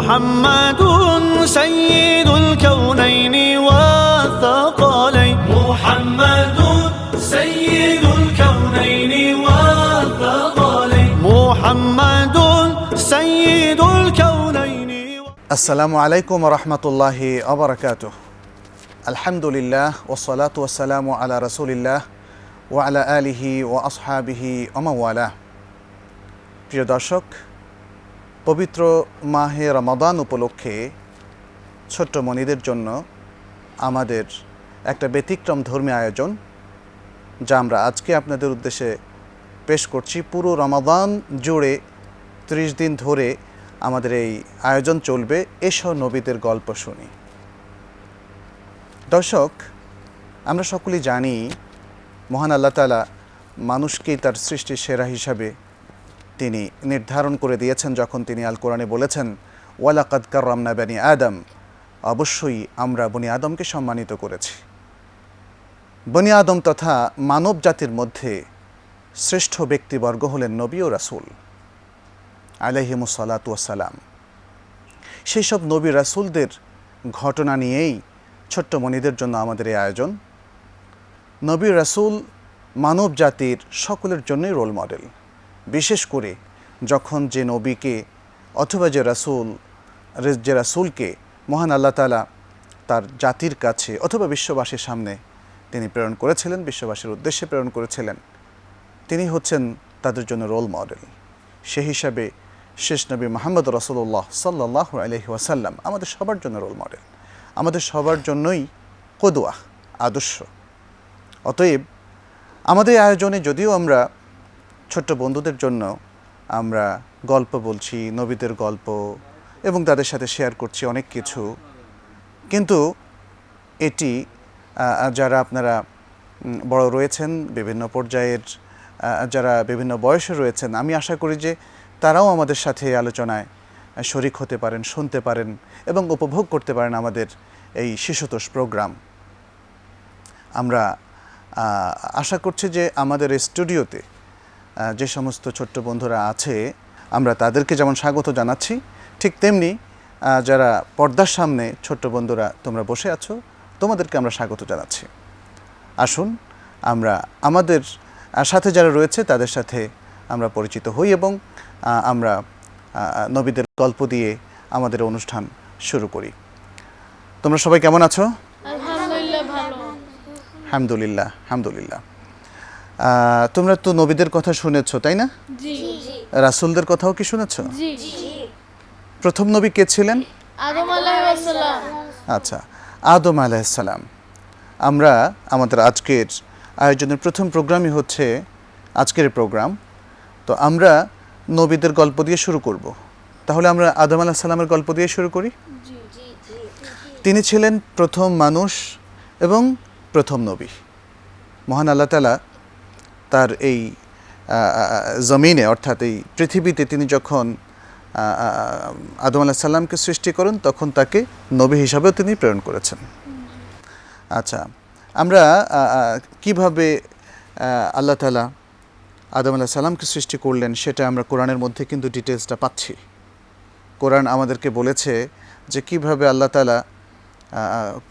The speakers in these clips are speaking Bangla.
محمد سيد الكونين والثقلين محمد سيد الكونين والثقلين محمد سيد الكونين আসসালামু আলাইকুম রহমতুল্লাহি অবরাকাত আলহামদুলিল্লাহ ওসলাত ওসালামু আলা রসুলিল্লাহ ও আলা আলিহি ও আসহাবিহি অমাওয়ালা প্রিয় দর্শক পবিত্র মাহে রমাদান উপলক্ষে ছোট্ট মনিদের জন্য আমাদের একটা ব্যতিক্রম ধর্মী আয়োজন, যা আমরা আজকে আপনাদের উদ্দেশ্যে পেশ করছি। পুরো রমাদান জুড়ে ত্রিশ দিন ধরে আমাদের এই আয়োজন চলবে। এসো নবীদের গল্প শুনি। দর্শক, আমরা সকলেই জানি, মহান আল্লাহ তালা মানুষকেই তার সৃষ্টির সেরা হিসাবে তিনি নির্ধারণ করে দিয়েছেন যখন তিনি আল কোরআনে বলেছেন, ওয়ালাকাদ কার্রামনা বানি আদম। অবশ্যই আমরা বনি আদমকে সম্মানিত করেছি। বনি আদম তথা মানব জাতির মধ্যে শ্রেষ্ঠ ব্যক্তিবর্গ হলেন নবী ও রাসূল আলহিমুসালাতাম সেই সব নবী রাসুলদের ঘটনা নিয়েই ছোট্ট মনিদের জন্য আমাদের এই আয়োজন। নবী রাসুল মানব জাতির সকলের জন্যই রোল মডেল। বিশেষ করে যখন যে নবীকে অথবা যে রাসুল, যে রাসুলকে মহান আল্লাহ তালা তার জাতির কাছে অথবা বিশ্ববাসীর সামনে তিনি প্রেরণ করেছিলেন, বিশ্ববাসীর উদ্দেশ্যে প্রেরণ করেছিলেন, তিনি হচ্ছেন তাদের জন্য রোল মডেল সে হিসাবে শেষ নবী মোহাম্মদ রসুল্লাহ সাল্লাহ আলহি ওয়াসাল্লাম আমাদের সবার জন্য রোল মডেল আমাদের সবার জন্যই কদুয়া, আদর্শ। অতএব আমাদের আয়োজনে যদিও আমরা ছোট্ট বন্ধুদের জন্য আমরা গল্প বলছি, নবীদের গল্প, এবং তাদের সাথে শেয়ার করছি অনেক কিছু। কিন্তু এটি যারা আপনারা বড় রয়েছেন, বিভিন্ন পর্যায়ের যারা বিভিন্ন বয়সে রয়েছেন, আমি আশা করি যে তারাও আমাদের সাথে আলোচনায় শরিক হতে পারেন, শুনতে পারেন, এবং উপভোগ করতে পারেন আমাদের এই শিশুতোষ প্রোগ্রাম আমরা আশা করছি যে আমাদের স্টুডিওতে যে সমস্ত ছোট্ট বন্ধুরা আছে আমরা তাদেরকে যেমন স্বাগত জানাচ্ছি ঠিক তেমনি যারা পর্দার সামনে ছোট্ট বন্ধুরা তোমরা বসে আছো তোমাদেরকে আমরা স্বাগত জানাচ্ছি। আসুন আমরা আমাদের সাথে যারা রয়েছে তাদের সাথে আমরা পরিচিত হই এবং আমরা নবীদের গল্প দিয়ে আমাদের অনুষ্ঠান শুরু করি। তোমরা সবাই কেমন আছো? আলহামদুলিল্লাহ হামদুলিল্লাহ হামদুলিল্লাহ তোমরা তো নবীদের কথা শুনেছো তাই না? জি। রাসূলদের কথাও কি শুনেছ? প্রথম নবী কে ছিলেন? আচ্ছা আদম আলাইসালাম আমরা আমাদের আজকের আয়োজনের প্রথম প্রোগ্রামই হচ্ছে আজকের প্রোগ্রাম। তো আমরা নবীদের গল্প দিয়ে শুরু করব। তাহলে আমরা আদম আলাহিসাল্লামের গল্প দিয়ে শুরু করি। তিনি ছিলেন প্রথম মানুষ এবং প্রথম নবী। মহান আল্লাহ তালা তার এই জমিনে, অর্থাৎ এই পৃথিবীতে তিনি যখন আদম আলাহ সাল্লামকে সৃষ্টি করেন, তখন তাকে নবী হিসাবেও তিনি প্রেরণ করেছেন। আচ্ছা আমরা কীভাবে আল্লাহ তালা আদম আলাহ সাল্লামকে সৃষ্টি করলেন, সেটা আমরা কোরআনের মধ্যে কিন্তু ডিটেলসটা পাচ্ছি। কোরআন আমাদেরকে বলেছে যে কীভাবে আল্লাহ তালা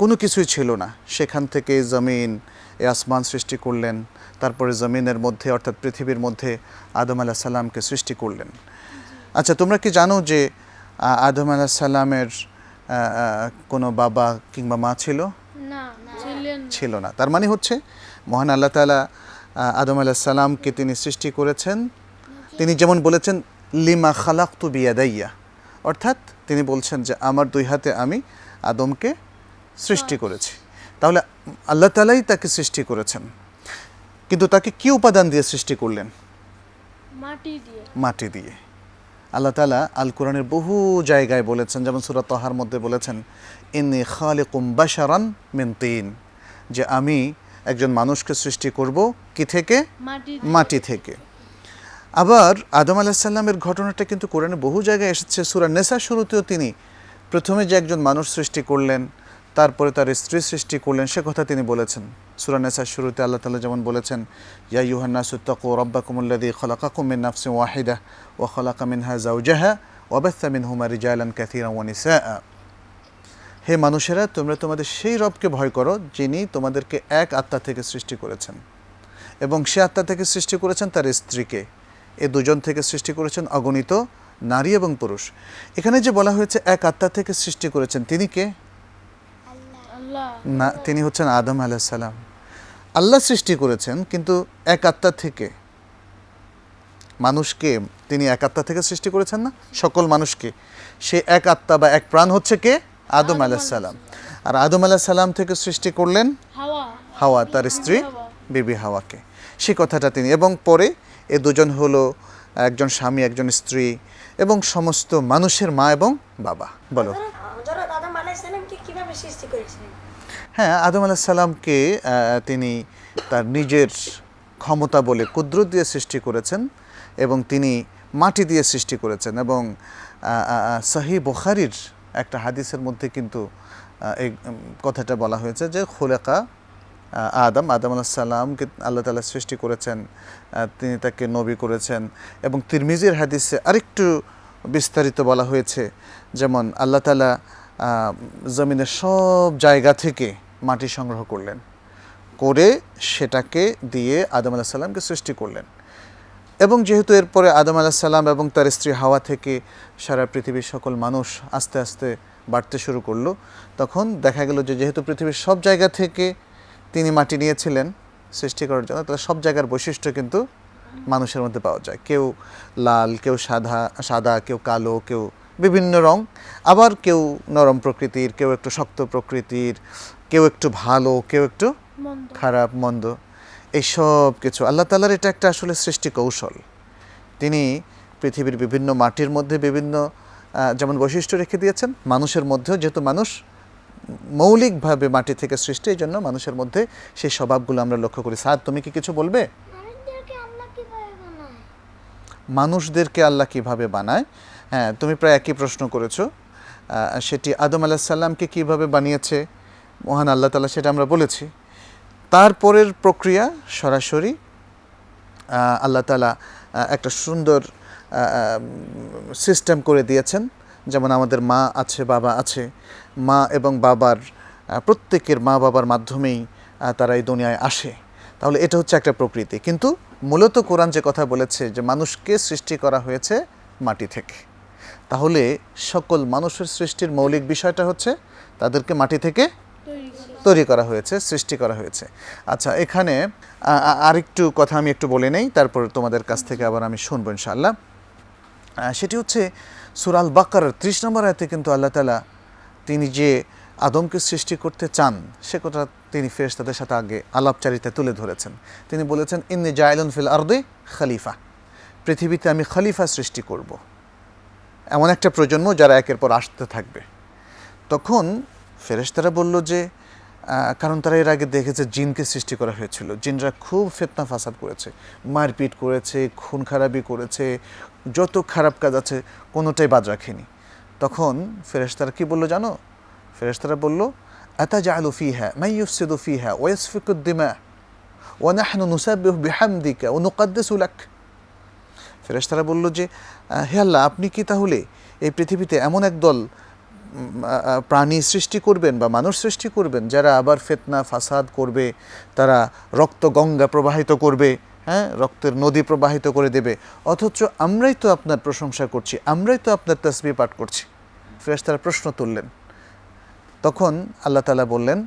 কোনো কিছুই ছিল না। সেখান থেকে জমিন এ আসমান সৃষ্টি করলেন তারপরে জমিনের মধ্যে অর্থাৎ পৃথিবীর মধ্যে আদম আলাহ সাল্লামকে সৃষ্টি করলেন। আচ্ছা তোমরা কি জানো যে আদম আলাহ সাল্লামের কোনো বাবা কিংবা মা ছিল? ছিল না। তার মানে হচ্ছে মহান আল্লাহ তালা আদম আলাহ সাল্লামকে তিনি সৃষ্টি করেছেন। তিনি যেমন বলেছেন লিমা খালাক তু বিয়াদাইয়া। অর্থাৎ তিনি বলছেন যে আমার দুই হাতে আমি আদমকে সৃষ্টি করেছি। তাহলে আল্লাহ তালাই তাকে সৃষ্টি করেছেন। কিন্তু তাকে কি উপাদান দিয়ে সৃষ্টি করলেন? মাটি দিয়ে। মাটি দিয়ে। আল্লাহ তালা আল কোরআনের বহু জায়গায় বলেছেন যেমন সুরাত তহার মধ্যে বলেছেন ইন্নি খালিকুম বাশারান মিন তিন যে আমি একজন মানুষকে সৃষ্টি করব কি থেকে? মাটি মাটি থেকে। আবার আদম আলাহিসাল্লামের ঘটনাটা কিন্তু কোরআনে বহু জায়গায় এসেছে। সুরা নেশা শুরুতেও তিনি প্রথমে যে একজন মানুষ সৃষ্টি করলেন তারপরে তার স্ত্রী সৃষ্টি করলেন, সে কথা তিনি বলেছেন। সুরা নেসার শুরুতে আল্লাহ তালা যেমন বলেছেন, ইয়া ইউহান্না সুত্তাকু রব্বাকুমুল্লাদি খলাকাকুম মিন নাফসিন ওয়াহিদা ও খলাকা মিনহা জাউজাহা ওয়াবাত্তা মিনহুমা রিজালান কাসীরা ওয়া নিসাআ। হে মানুষেরা, তোমরা তোমাদের সেই রবকে ভয় করো, যিনি তোমাদেরকে এক আত্মা থেকে সৃষ্টি করেছেন। এবং সে আত্মা থেকে সৃষ্টি করেছেন তার স্ত্রীকে। এ দুজন থেকে সৃষ্টি করেছেন অগণিত নারী এবং পুরুষ। এখানে যে বলা হয়েছে, এক আত্মা থেকে সৃষ্টি করেছেন তিনি কে? না তিনি হচ্ছেন আদম আলাইসাল্লাম আল্লাহ সৃষ্টি করেছেন কিন্তু এক আত্মা থেকে। মানুষকে তিনি এক আত্মা থেকে সৃষ্টি করেছেন না সকল মানুষকে। সে এক আত্মা বা এক প্রাণ হচ্ছে কে? আদম আলাইসাল্লাম আর আদম আলাইসাল্লাম থেকে সৃষ্টি করলেন হাওয়া। তার স্ত্রী হাওয়া। বিবি হাওয়াকে। সে কথাটা তিনি এবং পরে এ দুজন হলো একজন স্বামী একজন স্ত্রী এবং সমস্ত মানুষের মা এবং বাবা। বলো। হযরত আদম আলাইহিস সালামকে কীভাবে সৃষ্টি করেছিলেন? হ্যাঁ আদম আলাহ সাল্লামকে তিনি তার নিজের ক্ষমতা বলে কুদরত দিয়ে সৃষ্টি করেছেন এবং তিনি মাটি দিয়ে সৃষ্টি করেছেন এবং সাহি বুখারির একটা হাদিসের মধ্যে কিন্তু এই কথাটা বলা হয়েছে যে খোলেকা আদম আদম আলাহ সাল্লামকে আল্লাহ তালা সৃষ্টি করেছেন তিনি তাকে নবী করেছেন এবং তিরমিজির হাদিসে আরেকটু বিস্তারিত বলা হয়েছে, যেমন আল্লাহ তালা জমিনের সব জায়গা থেকে মাটি সংগ্রহ করলেন। করে সেটাকে দিয়ে আদম আলাহ সাল্লামকে সৃষ্টি করলেন। এবং যেহেতু এরপরে আদম আলাহ সাল্লাম এবং তার স্ত্রী হাওয়া থেকে সারা পৃথিবীর সকল মানুষ আস্তে আস্তে বাড়তে শুরু করল, তখন দেখা গেল যে যেহেতু পৃথিবীর সব জায়গা থেকে তিনি মাটি নিয়েছিলেন সৃষ্টি করার জন্য, তাহলে সব জায়গার বৈশিষ্ট্য কিন্তু মানুষের মধ্যে পাওয়া যায়। কেউ লাল, কেউ সাদা সাদা, কেউ কালো, কেউ বিভিন্ন রং, আবার কেউ নরম প্রকৃতির, কেউ একটু শক্ত প্রকৃতির কেউ একটু ভালো কেউ একটু খারাপ মন্দ। এইসব কিছু। আল্লাহ তালার এটা একটা আসলে সৃষ্টি কৌশল। তিনি পৃথিবীর বিভিন্ন মাটির মধ্যে বিভিন্ন যেমন বৈশিষ্ট্য রেখে দিয়েছেন মানুষের মধ্যেও যেহেতু মানুষ মৌলিকভাবে মাটি থেকে সৃষ্টি এই জন্য মানুষের মধ্যে সেই স্বভাবগুলো আমরা লক্ষ্য করি। স্যার তুমি কি কিছু বলবে? মানুষদেরকে আল্লাহ কীভাবে বানায়? হ্যাঁ তুমি প্রায় একই প্রশ্ন করেছ। সেটি আদম আলাহ সাল্লামকে কীভাবে বানিয়েছে? মহান আল্লাহ তালা সেটা আমরা বলেছি। তারপরের প্রক্রিয়া সরাসরি আল্লাহ তালা একটা সুন্দর সিস্টেম করে দিয়েছেন। যেমন আমাদের মা আছে, বাবা আছে। মা এবং বাবার প্রত্যেকের মা বাবার মাধ্যমেই তারা এই দুনিয়ায় আসে। তাহলে এটা হচ্ছে একটা প্রকৃতি। কিন্তু মূলত কোরআন যে কথা বলেছে যে মানুষকে সৃষ্টি করা হয়েছে মাটি থেকে। তাহলে সকল মানুষের সৃষ্টির মৌলিক বিষয়টা হচ্ছে তাদেরকে মাটি থেকে তৈরি করা হয়েছে, সৃষ্টি করা হয়েছে। আচ্ছা এখানে আরেকটু কথা আমি একটু বলে নেই, তারপর তোমাদের কাছ থেকে আবার আমি শুনব ইনশাআল্লাহ। সেটি হচ্ছে সুরাল বাকার ত্রিশ নম্বর আয়তে কিন্তু আল্লাহ তালা তিনি যে আদমকে সৃষ্টি করতে চান, সে কথা তিনি ফেরেশতাদের সাথে আগে আলাপচারিতা তুলে ধরেছেন। তিনি বলেছেন, ইন্নি জায়লুন ফিল আর্দে খালিফা। পৃথিবীতে আমি খলিফা সৃষ্টি করব। এমন একটা প্রজন্ম যারা একের পর আসতে থাকবে। তখন ফেরেশতারা বলল যে কারণ তারা এর আগে দেখেছে জিনকে সৃষ্টি করা হয়েছিল। জিনরা খুব ফেতনা ফাসাদ করেছে, মারপিট করেছে, খুন খারাপি করেছে, যত খারাপ কাজ আছে কোনোটাই বাদ রাখেনি। তখন ফেরেশতারা কি বলল জানো? ফেরেশতারা বলল আতা জালু ফিহা মাই ইউফসিদু ফিহা ওয়াসফিকুদ্দিমা ওয়ানাহনু নুসাব্বিহু বিহামদিকা, ওয়া নুকাদ্দিসু লাক। ফেরেশতারা বলল যে হে আল্লাহ, আপনি কি তাহলে এই পৃথিবীতে এমন এক দল প্রাণী সৃষ্টি করবেন বা মানুষ সৃষ্টি করবেন যারা আবার ফেতনা ফাসাদ করবে তারা রক্ত গঙ্গা প্রবাহিত করবে হ্যাঁ রক্তের নদী প্রবাহিত করে দেবে। অথচ আমরাই তো আপনার প্রশংসা করছি আমরাই তো আপনার তসবি পাঠ করছি। ফেরেশতারা প্রশ্ন তুললেন। তখন আল্লাহ তালা বললেন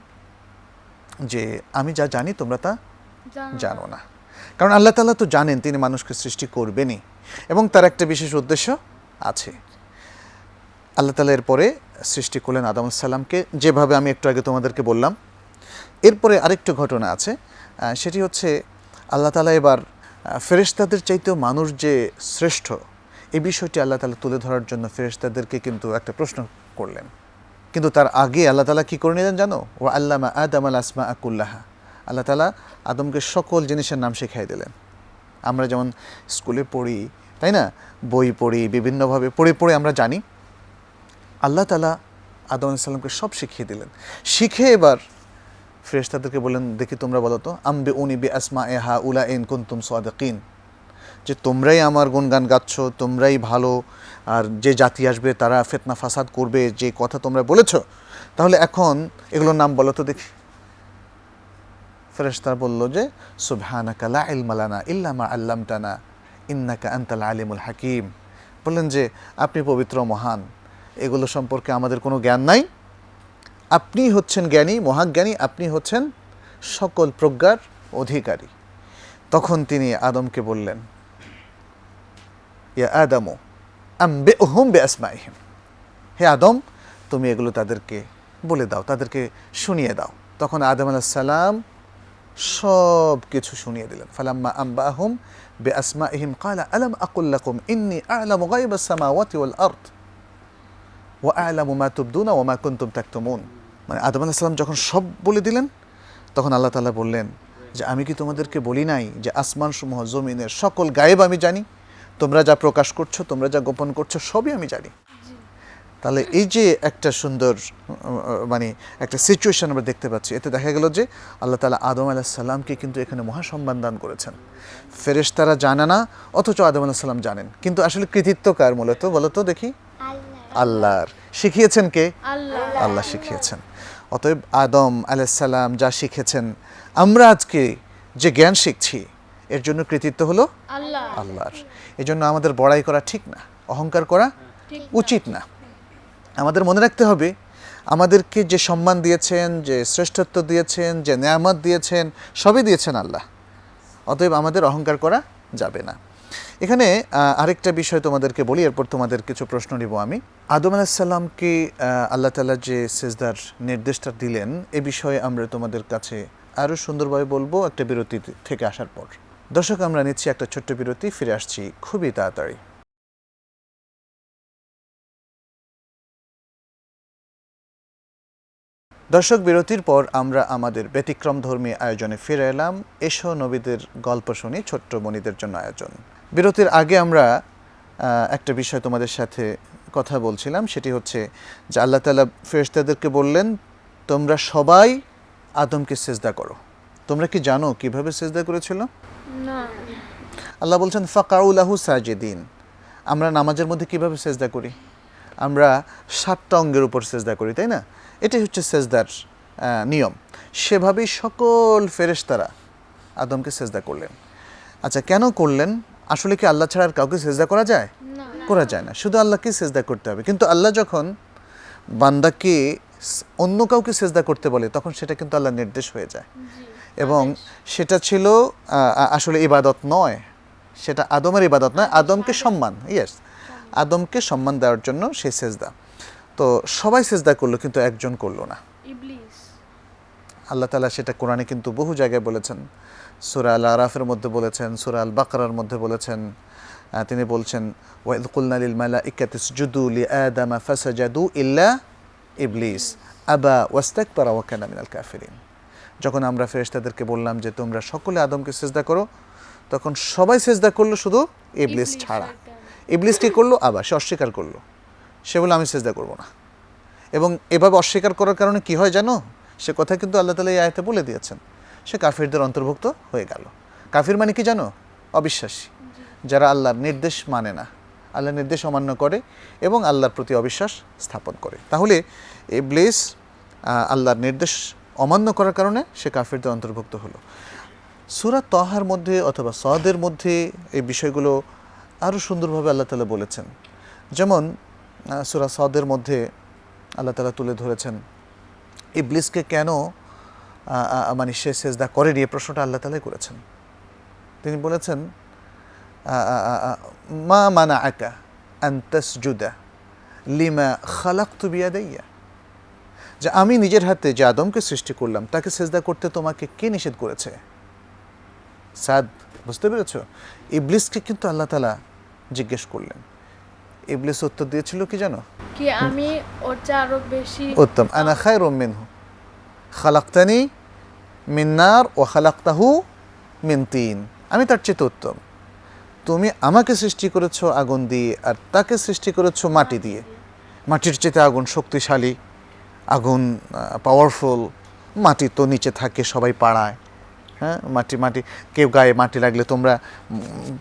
যে আমি যা জানি তোমরা তা জানো না। কারণ আল্লাহ তাআলা তো জানেন তিনি মানুষকে সৃষ্টি করবেনই। এবং তার একটা বিশেষ উদ্দেশ্য আছে। আল্লাহ তালা এরপরে সৃষ্টি করলেন আদম সাল্লামকে যেভাবে আমি একটু আগে তোমাদেরকে বললাম। এরপরে আরেকটু ঘটনা আছে সেটি হচ্ছে আল্লাহ তালা এবার ফেরেশতাদের চাইতেও মানুষ যে শ্রেষ্ঠ, এই বিষয়টি আল্লাহ তালা তুলে ধরার জন্য ফেরেশতাদেরকে কিন্তু একটা প্রশ্ন করলেন। কিন্তু তার আগে আল্লাহ তালা কী করে নিলেন জানো? ও আল্লামা আদম আল আসমা আকুল্লাহা আল্লাহ তালা আদমকে সকল জিনিসের নাম শিখাই দিলেন। আমরা যেমন স্কুলে পড়ি, তাই না? বই পড়ি, বিভিন্নভাবে পড়ে পড়ে আমরা জানি আল্লাহ তালা আদম আলাইসাল্লামকে সব শিখিয়ে দিলেন। শিখে এবার ফেরেশতাদেরকে বললেন, দেখি তোমরা বলো তো আম্বে উনি বে আসমা এ হা উলা ইন কুন্তুম সাদিকিন। যে তোমরাই আমার গুণগান গাচ্ছ, তোমরাই ভালো, আর যে জাতি আসবে তারা ফেতনা ফাসাদ করবে, যে কথা তোমরা বলেছ, তাহলে এখন এগুলোর নাম বলো তো দেখি। ফেরেশতা বলল যে, সুবহানাকা লা ইলমা লানা ইল্লা মা আল্লামতানা, ইন্নাকা আনতাল আলিমুল হাকিম। বললেন যে, আপনি পবিত্র মহান। এগুলো সম্পর্কে আমাদের কোনো জ্ঞান নাই। আপনি হচ্ছেন জ্ঞানী, মহাজ্ঞানী, আপনি হচ্ছেন সকল প্রজ্ঞার অধিকারী। তখন তিনি আদমকে বললেন, ইয়া আদামু আম্বে ওহম বে আসমাইহিম হে আদম, তুমি এগুলো তাদেরকে বলে দাও, তাদেরকে শুনিয়ে দাও। তখন আদম সালাম সব কিছু শুনিয়ে দিলেন। ফালাম্মা আম্বা আহম বে আসমা ইহিম কালা আলম আকুল্লাকুম ইন্নি আলাম গাইব সামাওয়াতি ওয়াল আরদ। ওয়া আলামু মা তুবদুনা ওয়া মা কুনতুম তাকতুমুন। মানে আদম আলাইহিস সালাম যখন সব বলে দিলেন, তখন আল্লাহ তাআলা বললেন যে, আমি কি তোমাদেরকে বলি নাই যে আসমান সমূহ জমিনের সকল গায়েব আমি জানি? তোমরা যা প্রকাশ করছ, তোমরা যা গোপন করছ, সবই আমি জানি। তাহলে এই যে একটা সুন্দর মানে একটা সিচুয়েশন আমরা দেখতে পাচ্ছি, এতে দেখা গেল যে আল্লাহ তালা আদম আলাহ সাল্লামকে কিন্তু এখানে মহাসম্মান দান করেছেন। ফেরেশতারা জানে না, অথচ আদম আলাহ সাল্লাম জানেন। কিন্তু আসলে কৃতিত্ব কার মূলত বলো তো দেখি? আল্লাহর। শিখিয়েছেন কে? আল্লাহ। শিখিয়েছেন। অতএব আদম আলাইসাল্লাম যা শিখেছেন আমরা আজকে যে জ্ঞান শিখছি এর জন্য কৃতিত্ব হলো আল্লাহর। এই জন্য আমাদের বড়াই করা ঠিক না অহংকার করা উচিত না। আমাদের মনে রাখতে হবে আমাদেরকে যে সম্মান দিয়েছেন যে শ্রেষ্ঠত্ব দিয়েছেন যে নেয়ামত দিয়েছেন সবই দিয়েছেন আল্লাহ। অতএব আমাদের অহংকার করা যাবে না। এখানে আরেকটা বিষয় তোমাদেরকে বলি, এরপর তোমাদের কিছু প্রশ্ন নিব আমি। আদম আলাহিসাল্লামকে আল্লাহ তালা যে সেজদার নির্দেশটা দিলেন, এ বিষয়ে আমরা তোমাদের কাছে আরও সুন্দরভাবে বলব একটা বিরতি থেকে আসার পর। দর্শক, আমরা নিচ্ছি একটা ছোট্ট বিরতি, ফিরে আসছি খুবই তাড়াতাড়ি। দর্শক বিরতির পর আমরা আমাদের ব্যতিক্রম ধর্মী আয়োজনে ফিরে এলাম। এসো নবীদের গল্প শুনি ছোট্ট মনিদের জন্য আয়োজন। বিরতির আগে আমরা একটা বিষয় তোমাদের সাথে কথা বলছিলাম সেটি হচ্ছে যে আল্লাহ তালা ফেরেশতাদেরকে বললেন তোমরা সবাই আদমকে সেজদা করো। তোমরা কি জানো কীভাবে সেজদা করেছিল? না। আল্লাহ বলছেন ফাকাউলাহু সাজেদিন। আমরা নামাজের মধ্যে কীভাবে সেজদা করি? আমরা সাতটা অঙ্গের উপর সেজদা করি তাই না? এটাই হচ্ছে সেজদার নিয়ম। সেভাবেই সকল ফেরেশতারা আদমকে সেজদা করলেন। আচ্ছা কেন করলেন? আসলে কি আল্লাহ ছাড়া আর কাউকে সেজদা করা যায়? করা যায় না। শুধু আল্লাহকে সেজদা করতে হবে। কিন্তু আল্লাহ যখন বান্দাকে অন্য কাউকে সেজদা করতে বলে তখন সেটা কিন্তু আল্লাহ নির্দেশ হয়ে যায়। এবং সেটা ছিল আসলে ইবাদত নয়। সেটা আদমের ইবাদত নয়। আদমকে সম্মান ইয়েস আদমকে সম্মান দেওয়ার জন্য সেই সেজদা। তো সবাই সেজদা করল কিন্তু একজন করল না। আল্লাহ তালা সেটা কোরআনে কিন্তু বহু জায়গায় বলেছেন। সুরা আল আরাফের মধ্যে বলেছেন সুরা আল বাকরার মধ্যে বলেছেন। তিনি বলছেন ওয়াইদ কুলনা লিল মালাইকাতি ইসজুদু লিআদামা ফাসাজাদু ইল্লা ইবলিস। আবা ওয়াস্তাকবারা ওয়া কানা মিনাল কাফিরিন। যখন আমরা ফেরেশতাদেরকে বললাম যে তোমরা সকলে আদমকে সেজদা করো তখন সবাই সেজদা করল শুধু ইবলিস ছাড়া। ইবলিস কি করল? আবার সে অস্বীকার করল। সে বলে, আমি সেজদা করব না। এবং এভাবে অস্বীকার করার কারণে কি হয় জানো? সে কথা কিন্তু আল্লাহ তালা এই আয়তে বলে দিয়েছেন। সে কাফিরদের অন্তর্ভুক্ত হয়ে গেল। কাফির মানে কি জানো? অবিশ্বাসী। যারা আল্লাহর নির্দেশ মানে না, আল্লাহর নির্দেশ অমান্য করে এবং আল্লাহর প্রতি অবিশ্বাস স্থাপন করে। তাহলে এই ব্লেস আল্লাহর নির্দেশ অমান্য করার কারণে সে কাফিরদের অন্তর্ভুক্ত হলো। সুরা তহার মধ্যে অথবা সদের মধ্যে এই বিষয়গুলো আরও সুন্দরভাবে আল্লাহ তালা বলেছেন। যেমন সুরা সদের মধ্যে আল্লাহ তালা তুলে ধরেছেন। ইবলিসকে কেন মানে সে সেজদা করেনি এই প্রশ্নটা আল্লাহ তালাই করেছেন। তিনি বলেছেন মা মানা আকা জুদা লিমা খালাক তু বিয়াদাইয়া? যে আমি নিজের হাতে যে আদমকে সৃষ্টি করলাম, তাকে সেজদা করতে তোমাকে কে নিষেধ করেছে? সাদ, বুঝতে পেরেছ? ইবলিসকে কিন্তু আল্লাহ তালা জিজ্ঞেস করলেন। ইবলিস উত্তর দিয়েছিল কি জানো? কি আমি ওর চেয়ে আরও বেশি উত্তম। আনা খায়রুম মিনহু। খালাক্তানি মিন্নার ও খালাক্তাহু মিন তিন। আমি তার চেয়ে উত্তম। তুমি আমাকে সৃষ্টি করেছ আগুন দিয়ে আর তাকে সৃষ্টি করেছ মাটি দিয়ে। মাটির চেতে আগুন শক্তিশালী আগুন পাওয়ারফুল মাটি তো নিচে থাকে সবাই পাড়ায়। হ্যাঁ মাটি মাটি কেউ গায়ে মাটি লাগলে তোমরা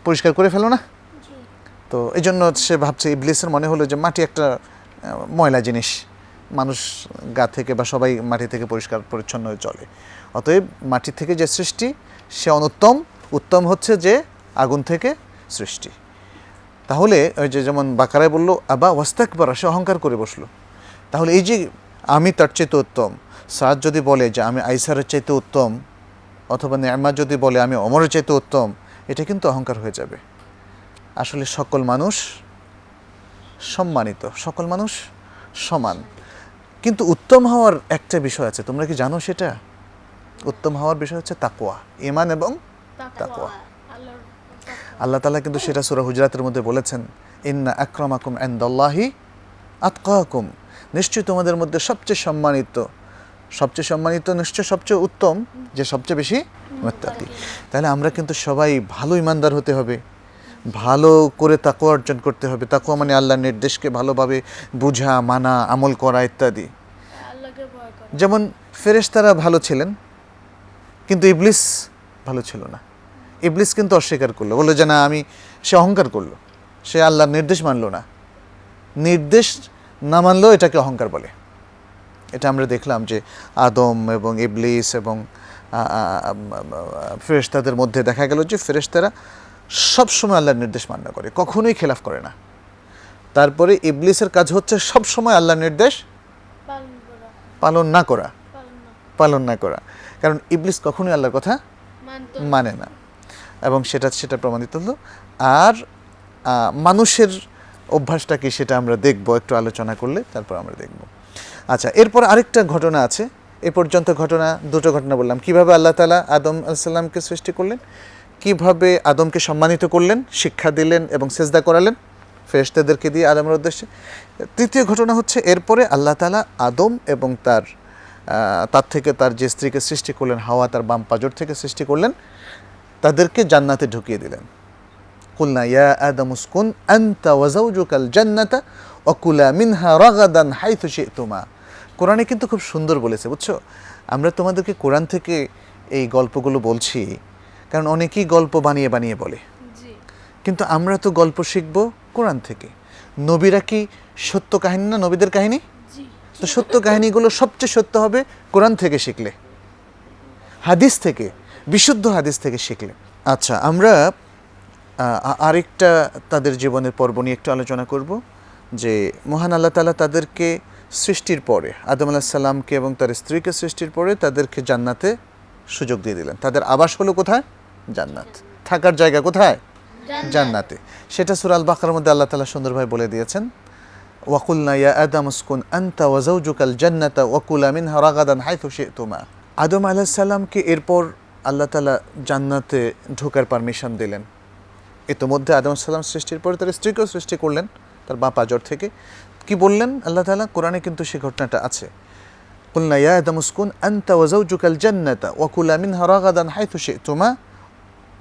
পরিষ্কার করে ফেলো না? তো এই জন্য সে ভাবছে ইবলিসের মনে হলো যে মাটি একটা ময়লা জিনিস। মানুষ গা থেকে বা সবাই মাটি থেকে পরিষ্কার পরিচ্ছন্ন হয়ে চলে। অতএব মাটি থেকে যে সৃষ্টি, সে অনুত্তম। উত্তম হচ্ছে যে আগুন থেকে সৃষ্টি। তাহলে ওই যে যেমন বাকারায় বলল, আবা ওয়াস্তাকবার সে অহংকার করে বসল। তাহলে এই যে আমি তার চাইতে উত্তম, সাদ যদি বলে যে আমি আইসারের চাইতে উত্তম, অথবা নেয়ামা যদি বলে আমি অমরের চাইতে উত্তম, এটা কিন্তু অহংকার হয়ে যাবে। আসলে সকল মানুষ সম্মানিত সকল মানুষ সমান। কিন্তু উত্তম হওয়ার একটা বিষয় আছে তোমরা কি জানো সেটা? উত্তম হওয়ার বিষয় হচ্ছে তাকোয়া ইমান এবং তাকোয়া আল্লাহ তালা কিন্তু সেটা সুরা হুজরাতের মধ্যে বলেছেন ইন্না আক্রমাকুম এন্দাল্লাহি আতকাকুম। নিশ্চয়ই তোমাদের মধ্যে সবচেয়ে সম্মানিত সবচেয়ে সম্মানিত নিশ্চয় সবচেয়ে উত্তম যে সবচেয়ে বেশি মুত্তাকি। তাহলে আমরা কিন্তু সবাই ভালো ইমানদার হতে হবে। ভালো করে তাকু অর্জন করতে হবে। তাকুয়া মানে আল্লাহর নির্দেশকে ভালোভাবে বুঝা মানা আমল করা ইত্যাদি। যেমন ফেরেশতারা ভালো ছিলেন কিন্তু ইবলিস ভালো ছিল না। ইবলিস কিন্তু অস্বীকার করল। বলল যে না আমি সে অহংকার করল। সে আল্লাহর নির্দেশ মানলো না। নির্দেশ না মানলেও এটাকে অহংকার বলে। এটা আমরা দেখলাম যে আদম এবং ইবলিস এবং ফেরেশতাদের মধ্যে দেখা গেল যে ফেরেশতারা সবসময় আল্লাহর নির্দেশ মান্য করে কখনোই খেলাফ করে না। তারপরে ইবলিসের কাজ হচ্ছে সবসময় আল্লাহর নির্দেশ পালন না করা। পালন না করা। কারণ ইবলিস কখনোই আল্লাহর কথা মানে না। এবং সেটা সেটা প্রমাণিত হলো। আর মানুষের অভ্যাসটা কি সেটা আমরা দেখব একটু আলোচনা করলে তারপর আমরা দেখব। আচ্ছা এরপর আরেকটা ঘটনা আছে। এ পর্যন্ত ঘটনা দুটো ঘটনা বললাম। কীভাবে আল্লাহ তালা আদম আলাইসাল্লামকে সৃষ্টি করলেন? কীভাবে আদমকে সম্মানিত করলেন, শিক্ষা দিলেন এবং সেজদা করালেন? ফেরেশতাদেরকে দিয়ে আদমের উদ্দেশ্যে। তৃতীয় ঘটনা হচ্ছে, এরপরে আল্লাহ তালা আদম এবং তার তার থেকে তার যে স্ত্রীকে সৃষ্টি করলেন, হাওয়া তার বাম পাজর থেকে সৃষ্টি করলেন, তাদেরকে জান্নাতে ঢুকিয়ে দিলেন। কুলনা, ইয়া আদম আনতা ওয়াজাউজুকাল জান্নাতা ওয়াকুলা মিনহা রাগাদান হাইথু শি'তুমা। কোরআনে কিন্তু খুব সুন্দর বলেছে, বুঝছ? আমরা তোমাদেরকে কোরআন থেকে এই গল্পগুলো বলছি কারণ অনেকেই গল্প বানিয়ে বানিয়ে বলে। কিন্তু আমরা তো গল্প শিখব কোরআন থেকে। নবীরা কি সত্য কাহিনী না নবীদের কাহিনী? তো সত্য কাহিনীগুলো সবচেয়ে সত্য হবে কোরআন থেকে শিখলে। হাদিস থেকে বিশুদ্ধ হাদিস থেকে শিখলে। আচ্ছা আমরা আরেকটা তাদের জীবনের পর্ব নিয়ে একটু আলোচনা করব যে মহান আল্লাহ তালা তাদেরকে সৃষ্টির পরে আদম আলাহ সাল্লামকে এবং তার স্ত্রীকে সৃষ্টির পরে তাদেরকে জান্নাতে সুযোগ দিয়ে দিলেন। তাদের আবাস হলো কোথায়? জান্নাত থাকার জায়গা কোথায় জান্নাতে সেটা সুরাল বাকার মধ্যে আল্লাহ তালা সুন্দরভাবে বলে দিয়েছেন ওয়াকুলনা ইয়া আদাম উসকুন আনতা ওয়াজাউজুকাল জান্নাতা ওয়াকুলা মিনহা রাগাদান হাইথু শি'তুমা আদম আলাইহিস সালামকে এরপর আল্লাহ তাআলা জান্নাতে ঢোকার পারমিশন দিলেন ইতোমধ্যে আদম সালাম সৃষ্টির পরে তার স্ত্রীকেও সৃষ্টি করলেন তার বাপ আজর থেকে কি বললেন আল্লাহ তাআলা কোরআনে কিন্তু সেই ঘটনাটা আছে قلنا يا آدم اسكن أنت وزوجك الجنة وكلا منها رغدا حيث شئتما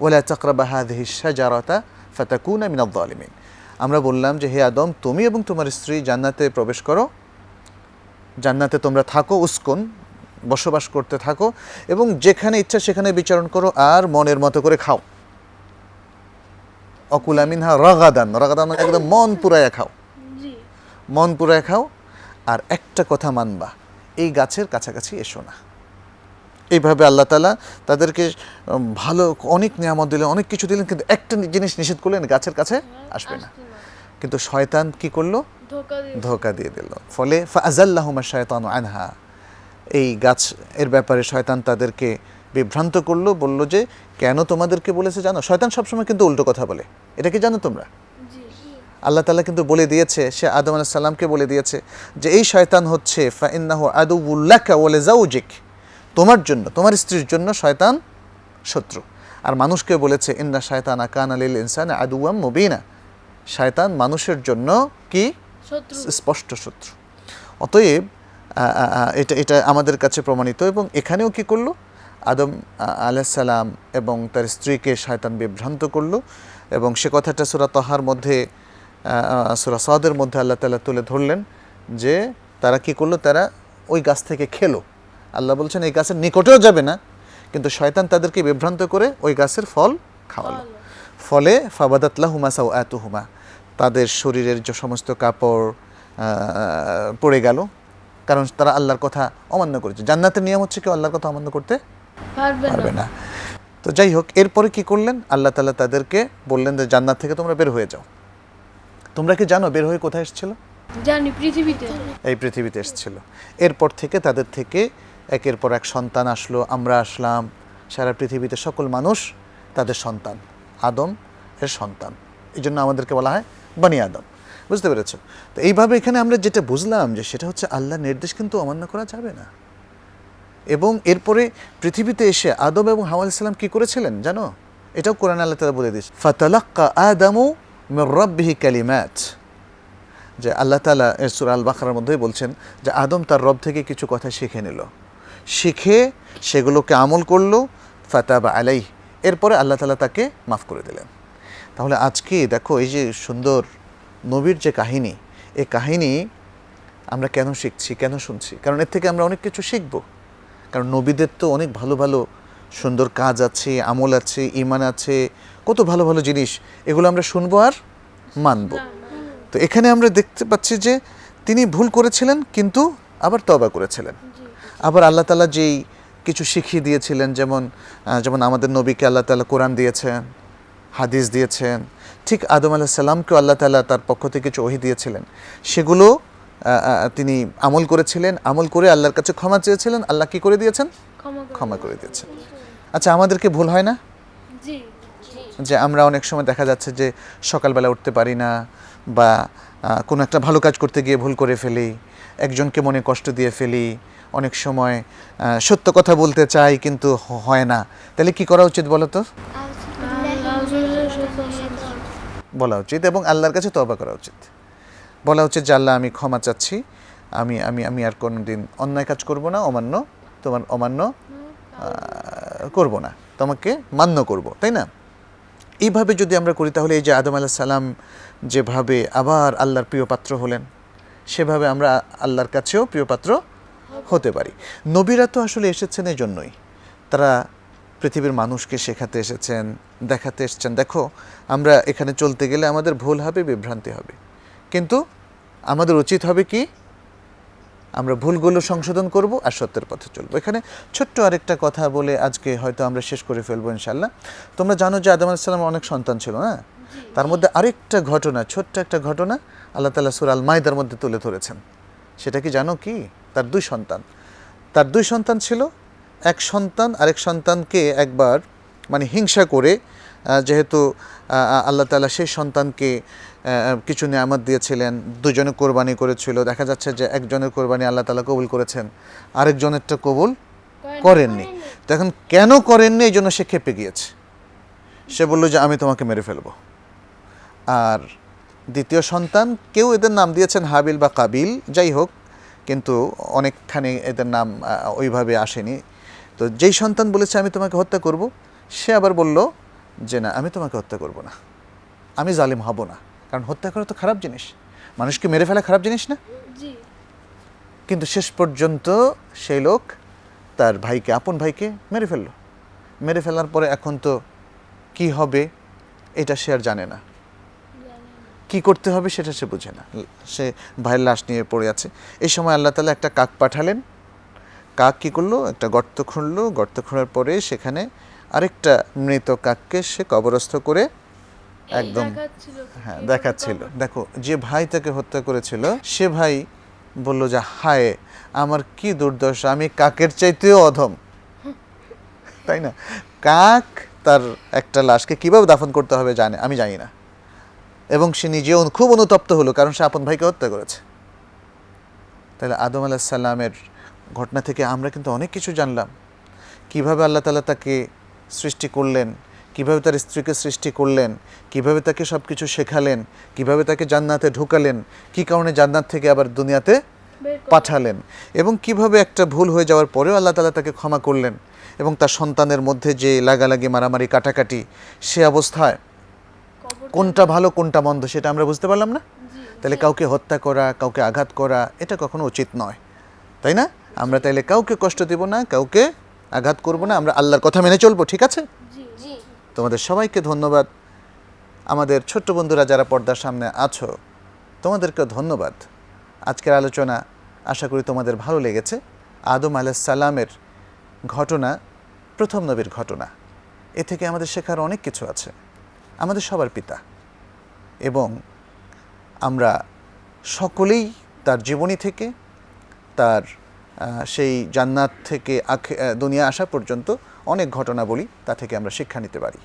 ওলা চক্রাবা হাদহি শাজারতা ফাতাকুনা মিনাদ আলিমিন আমরা বললাম যে হে আদম তুমি এবং তোমার স্ত্রী জান্নাতে প্রবেশ করো। জান্নাতে তোমরা থাকো উস্কুন বসবাস করতে থাকো এবং যেখানে ইচ্ছা সেখানে বিচারণ করো আর মনের মতো করে খাও। অকুলামিনহা রগাদান। রগাদান মানে একদম মন পুরায় খাও। মন পুরায় খাও। আর একটা কথা মানবা এই গাছের কাছাকাছি এসো না। এইভাবে আল্লাহ তালা তাদেরকে ভালো অনেক নিয়ামত দিলেন অনেক কিছু দিলেন কিন্তু একটা জিনিস নিষেধ করলেন গাছের কাছে আসবে না। কিন্তু শয়তান কি করল? ধোকা দিয়ে দিল। ফলে ফাজাল্লাহুমা শয়তান আনহা। এই গাছ এর ব্যাপারে শয়তান তাদেরকে বিভ্রান্ত করল বলল যে কেন তোমাদেরকে বলেছে জানো? শয়তান সবসময় কিন্তু উল্টো কথা বলে। এটা কি জানো তোমরা? আল্লাহ তালা কিন্তু বলে দিয়েছে সে আদম আলাহ সাল্লামকে বলে দিয়েছে যে এই শয়তান হচ্ছে ফাইন্নাহু আদুউল্লাকা ওয়ালে জাউজিক তোমার জন্য তোমার স্ত্রীর জন্য শয়তান শত্রু। আর মানুষকে বলেছে ইন্না শয়তান আকান আলিল ইনসান আদুয়াম মুবিনা। শয়তান মানুষের জন্য কি? স্পষ্ট শত্রু। অতএব এটা এটা আমাদের কাছে প্রমাণিত এবং এখানেও কি করল? আদম আলাইসাল্লাম এবং তার স্ত্রীকে শয়তান বিভ্রান্ত করল এবং সে কথাটা সুরা তহার মধ্যে সুরা সাদের মধ্যে আল্লাহ তালা তুলে ধরলেন যে তারা কি করল? তারা ওই গাছ থেকে খেলো। আল্লাহ বলছেন এই গাছের নিকটেও যাবে না। কিন্তু শয়তান তাদেরকে বিভ্রান্ত করে ওই গাছের ফল খাওয়ালো। ফলে। ফাবাদাতলা হুমা সাউ এত হুমা তাদের শরীরের যে সমস্ত কাপড় পড়ে গেল। কারণ তারা আল্লাহর কথা অমান্য করেছে। জান্নাতের নিয়ম হচ্ছে কেউ আল্লাহর কথা অমান্য করতে পারবে না। তো যাই হোক এরপরে কি করলেন? আল্লাহ তাআলা তাদেরকে বললেন যে জান্নাত থেকে তোমরা বের হয়ে যাও। তোমরা কি জানো বের হয়ে কোথায় এসেছিল? জানি পৃথিবীতে। এই পৃথিবীতে এসেছিল। এরপর থেকে তাদের থেকে একের পর এক সন্তান আসলো, আমরা আসলাম। সারা পৃথিবীতে সকল মানুষ তাদের সন্তান। আদম এর সন্তান। এই জন্য আমাদেরকে বলা হয় বানি আদম। বুঝতে পেরেছ? তো এইভাবে এখানে আমরা যেটা বুঝলাম যে সেটা হচ্ছে আল্লাহর নির্দেশ কিন্তু অমান্য করা যাবে না। এবং এরপরে পৃথিবীতে এসে আদম এবং হাওয়া সালাম কি করেছিলেন জানো? এটাও কোরআন আল্লাহ তালা বলে দিয়েছে, ফাতালাক্কা আদামু রাব্বিহি কালিমাত। যে আল্লাহ তালা সুরা আল বাখারার মধ্যেই বলছেন যে আদম তার রব থেকে কিছু কথা শিখে নিল। শিখে সেগুলোকে আমল করল, ফাতাবা আলাই এরপরে আল্লাহ তালা তাকে মাফ করে দিলেন। তাহলে আজকে দেখো এই যে সুন্দর নবীর যে কাহিনী, এই কাহিনী আমরা কেন শিখছি, কেন শুনছি? কারণ এর থেকে আমরা অনেক কিছু শিখব। কারণ নবীদের তো অনেক ভালো ভালো সুন্দর কাজ আছে, আমল আছে ইমান আছে, কত ভালো ভালো জিনিস। এগুলো আমরা শুনব আর মানব। তো এখানে আমরা দেখতে পাচ্ছি যে তিনি ভুল করেছিলেন, কিন্তু আবার তবা করেছিলেন। আবার আল্লাহ তালা যেই কিছু শিখিয়ে দিয়েছিলেন যেমন যেমন আমাদের নবীকে আল্লাহ তালা কোরআন দিয়েছেন হাদিস দিয়েছেন ঠিক আদম আলাহ সাল্লামকেও আল্লাহ তালা তার পক্ষ থেকে কিছু ওহি দিয়েছিলেন। সেগুলো তিনি আমল করেছিলেন আমল করে আল্লাহর কাছে ক্ষমা চেয়েছিলেন আল্লাহ কি করে দিয়েছেন? ক্ষমা করে দিয়েছেন। আচ্ছা আমাদেরকে ভুল হয় না? যে আমরা অনেক সময় দেখা যাচ্ছে যে সকালবেলা উঠতে পারি না বা কোনো একটা ভালো কাজ করতে গিয়ে ভুল করে ফেলি একজনকে মনে কষ্ট দিয়ে ফেলি অনেক সময় সত্য কথা বলতে চাই কিন্তু হয় না। তাহলে কি করা উচিত বলো তো। বলা উচিত এবং আল্লাহর কাছে তবা করা উচিত। বলা উচিত যে, আল্লাহ, আমি ক্ষমা চাচ্ছি। আমি আমি আমি আর কোনো দিন অন্যায় কাজ করব না, অমান্য, তোমার অমান্য করব না। তোমাকে মান্য করব। তাই না? এইভাবে যদি আমরা করি, তাহলে এই যে আদম আলাহ সালাম যেভাবে আবার আল্লাহর প্রিয় পাত্র হলেন, সেভাবে আমরা আল্লাহর কাছেও প্রিয় পাত্র হতে পারি। নবীরা তো আসলে এসেছেন এই জন্যই। তারা পৃথিবীর মানুষকে শেখাতে এসেছেন দেখাতে এসেছেন। দেখো আমরা এখানে চলতে গেলে আমাদের ভুল হবে বিভ্রান্তি হবে। কিন্তু আমাদের উচিত হবে কি? আমরা ভুলগুলো সংশোধন করব আর সত্যের পথে চলবো। এখানে ছোট্ট আরেকটা কথা বলে আজকে হয়তো আমরা শেষ করে ফেলব ইনশাল্লাহ তোমরা জানো যে আদম আলাইসাল্লাম অনেক সন্তান ছিল না তার মধ্যে আরেকটা ঘটনা ছোট্ট একটা ঘটনা আল্লাহ তালা সুর আল মাইদার মধ্যে তুলে ধরেছেন। সেটা কি জানো কি? তার দুই সন্তান। তার দুই সন্তান ছিল এক সন্তান আরেক সন্তানকে একবার মানে হিংসা করে যেহেতু আল্লাহ তালা সেই সন্তানকে কিছু নিয়ামত দিয়েছিলেন দুজনে কোরবানি করেছিল। দেখা যাচ্ছে যে একজনের কোরবানি আল্লাহ তালা কবুল করেছেন আরেকজনেরটা কবুল করেননি। তো এখন কেন করেননি? এই জন্য সে খেপে গিয়েছে। সে বলল যে আমি তোমাকে মেরে ফেলব। আর দ্বিতীয় সন্তান কেউ এদের নাম দিয়েছেন হাবিল বা কাবিল। যাই হোক কিন্তু অনেকখানি এদের নাম ওইভাবে আসেনি। তো যেই সন্তান বলেছে আমি তোমাকে হত্যা করব সে আবার বলল যে না আমি তোমাকে হত্যা করব না। আমি জালিম হব না। কারণ হত্যা করা তো খারাপ জিনিস। মানুষকে মেরে ফেলা খারাপ জিনিস না? কিন্তু শেষ পর্যন্ত সেই লোক তার ভাইকে আপন ভাইকে মেরে ফেলল। মেরে ফেলার পরে এখন তো কি হবে এটা সে আর জানে না। কি করতে হবে সেটা সে বুঝে না। সে ভাইয়ের লাশ নিয়ে পড়ে আছে। এই সময় আল্লাহ তালা একটা কাক পাঠালেন। কাক কি করল? একটা গর্ত খুঁড়লো। গর্ত খোঁড়ার পরে সেখানে আরেকটা মৃত কাককে সে কবরস্থ করে একদম হ্যাঁ দেখাচ্ছিল। দেখো যে ভাই তাকে হত্যা করেছিল সে ভাই বলল যে হায় আমার কি দুর্দশা আমি কাকের চাইতেও অধম। তাই না? কাক তার একটা লাশকে কীভাবে দাফন করতে হবে জানে আমি জানি না। এবং সে নিজেও খুব অনুতপ্ত হলো কারণ সে আপন ভাইকে হত্যা করেছে। তাহলে আদম আলাহ সাল্লামের ঘটনা থেকে আমরা কিন্তু অনেক কিছু জানলাম। কীভাবে আল্লাহ তালা তাকে সৃষ্টি করলেন কীভাবে তার স্ত্রীকে সৃষ্টি করলেন কীভাবে তাকে সব কিছু শেখালেন কীভাবে তাকে জান্নাতে ঢুকালেন কি কারণে জান্নাত থেকে আবার দুনিয়াতে পাঠালেন এবং কীভাবে একটা ভুল হয়ে যাওয়ার পরেও আল্লাহ তালা তাকে ক্ষমা করলেন এবং তার সন্তানের মধ্যে যে লাগালাগি মারামারি কাটাকাটি সে অবস্থায় কোনটা ভালো কোনটা মন্দ সেটা আমরা বুঝতে পারলাম না? তাহলে কাউকে হত্যা করা কাউকে আঘাত করা এটা কখনো উচিত নয়। তাই না? আমরা তাইলে কাউকে কষ্ট দেব না কাউকে আঘাত করব না আমরা আল্লাহর কথা মেনে চলবো ঠিক আছে? তোমাদের সবাইকে ধন্যবাদ। আমাদের ছোট্ট বন্ধুরা যারা পর্দার সামনে আছো তোমাদেরকে ধন্যবাদ। আজকের আলোচনা আশা করি তোমাদের ভালো লেগেছে। আদম আলাইসাল্লামের ঘটনা প্রথম নবীর ঘটনা। এ থেকে আমাদের শেখার অনেক কিছু আছে। আমাদের সবার পিতা। এবং আমরা সকলেই তার জীবনী থেকে, তার সেই জান্নাত থেকে আখে দুনিয়া আসা পর্যন্ত অনেক ঘটনা বলি, তা থেকে আমরা শিক্ষা নিতে পারি।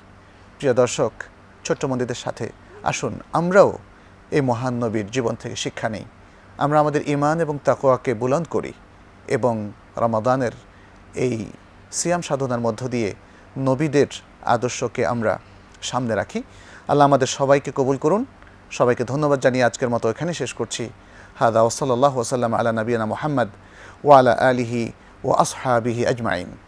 প্রিয় দর্শক, ছোট্ট মন্দিরদের সাথে আসুন, আমরাও এই মহান নবীর জীবন থেকে শিক্ষা নেই। আমরা আমাদের ইমান এবং তাকোয়াকে বুলন্দ করি এবং রমাদানের এই সিয়াম সাধনার মধ্য দিয়ে নবীদের আদর্শকে আমরা সামনে রাখি। আল্লাহ আমাদের সবাইকে কবুল করুন। সবাইকে ধন্যবাদ জানিয়ে আজকের মতো এখানে শেষ করছি। হাদা ওসলাল্লাহ ওসাল্লাম আলা নবীনা মোহাম্মদ ওয়ালা আলিহি ও আসহাবিহি আজমাইন।